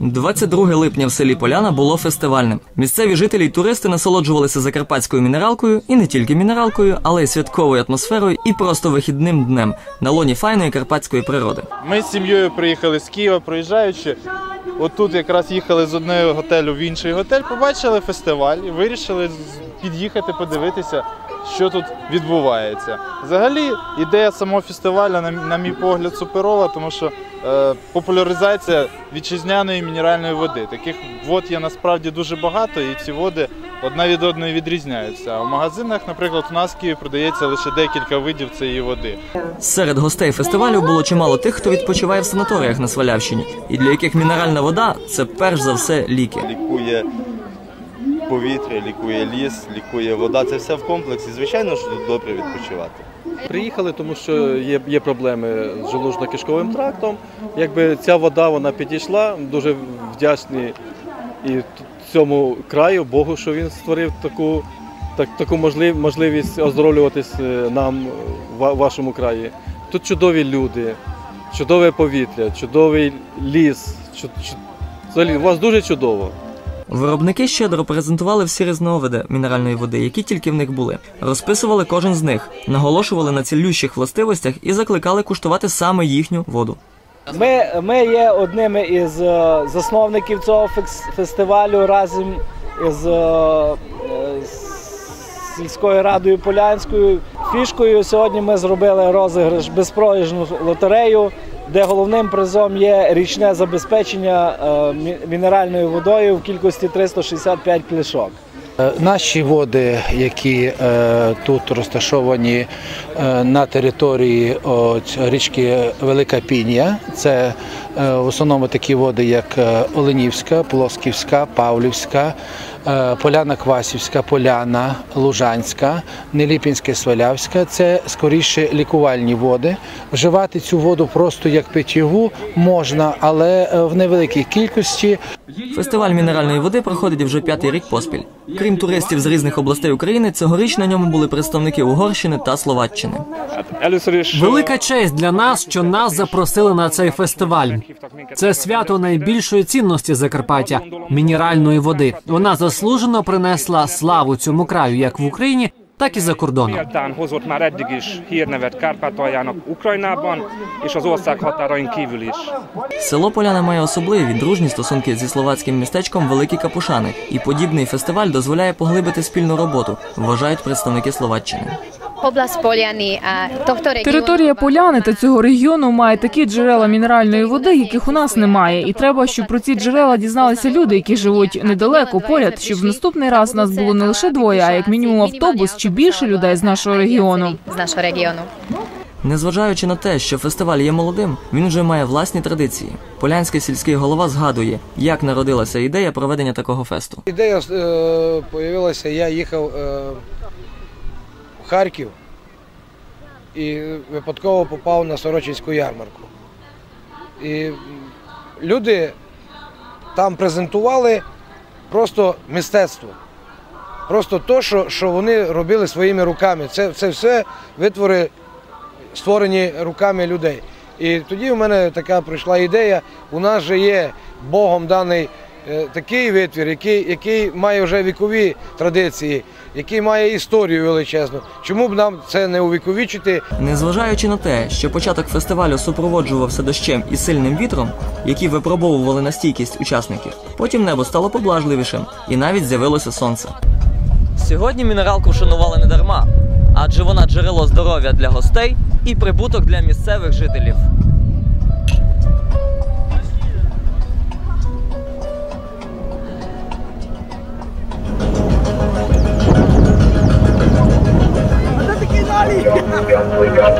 22 липня в селі Поляна було фестивальним. Місцеві жителі й туристи насолоджувалися закарпатською мінералкою і не тільки мінералкою, але й святковою атмосферою і просто вихідним днем на лоні файної карпатської природи. Ми з сім'єю приїхали з Києва, проїжджаючи. Отут якраз їхали з одного готелю в інший готель, побачили фестиваль і вирішили під'їхати подивитися, що тут відбувається. Взагалі, ідея самого фестивалю, на, на мій погляд, суперова, тому що е, популяризація вітчизняної мінеральної води. Таких вод є насправді дуже багато, і ці води одна від одної відрізняються. А в магазинах, наприклад, у нас в Києві продається лише декілька видів цієї води. Серед гостей фестивалю було чимало тих, хто відпочиває в санаторіях на Свалявщині, і для яких мінеральна вода це перш за все ліки. лікує повітря, лікує ліс, лікує вода. Це все в комплексі. Звичайно, що тут добре відпочивати. Приїхали, тому що є, є проблеми з желудочно-кишковим трактом. Якби ця вода вона підійшла, дуже вдячні і цьому краю, Богу, що він створив таку, так, таку можлив, можливість оздоровлюватись е, нам в вашому краї. Тут чудові люди, чудове повітря, чудовий ліс. чу- чу- Взагалі, у вас дуже чудово. Виробники щедро презентували всі різновиди мінеральної води, які тільки в них були. Розписували кожен з них, наголошували на цілющих властивостях і закликали куштувати саме їхню воду. Ми, ми є одними із е, засновників цього фестивалю разом із е, е, з сільською радою Полянською. Фішкою сьогодні ми зробили розіграш безпроїжну лотерею, де головним призом є річне забезпечення е, мінеральною водою в кількості 365 пляшок. Е, Наші води, які е, тут розташовані е, на території річки Велика Пінія, це в основному такі води, як Оленівська, Плосківська, Павлівська, Поляна Квасівська, Поляна, Лужанська, Неліпінська, Свалявська. Це скоріше лікувальні води. Вживати цю воду просто як питьову можна, але в невеликій кількості. Фестиваль мінеральної води проходить вже п'ятий рік поспіль. Крім туристів з різних областей України, цьогоріч на ньому були представники Угорщини та Словаччини. Велика честь для нас, що нас запросили на цей фестиваль. Це свято найбільшої цінності Закарпаття мінеральної води. Вона заслужено принесла славу цьому краю, як в Україні, так і за кордоном. Méltán hozott már eddig is hírnevet Kárpátaljának Ukrajnában és az ország határain kívül is. Село Поляна має особливі дружні стосунки зі словацьким містечком Великі Капушани, і подібний фестиваль дозволяє поглибити спільну роботу, вважають представники Словаччини. Область Поляни Територія поляни та цього регіону має такі джерела мінеральної води, яких у нас немає. І треба, щоб про ці джерела дізналися люди, які живуть недалеко поряд, щоб в наступний раз нас було не лише двоє, а як мінімум автобус чи більше людей з нашого регіону. з нашого регіону. Незважаючи на те, що фестиваль є молодим, він вже має власні традиції. Полянський сільський голова згадує, як народилася ідея проведення такого фесту. Ідея е, появилася, я їхав е, Харків і випадково попав на Сорочинську ярмарку. І люди там презентували просто мистецтво. Просто те, що, що вони робили своїми руками. Це, це все витвори, створені руками людей. І тоді в мене така прийшла ідея. У нас же є Богом даний такий витвір, який, який має вже вікові традиції, який має історію величезну. Чому б нам це не увіковічити? Незважаючи на те, що початок фестивалю супроводжувався дощем і сильним вітром, які випробовували на стійкість учасників, потім небо стало поблажливішим і навіть з'явилося сонце. Сьогодні мінералку вшанували не дарма, адже вона джерело здоров'я для гостей і прибуток для місцевих жителів. 一张多一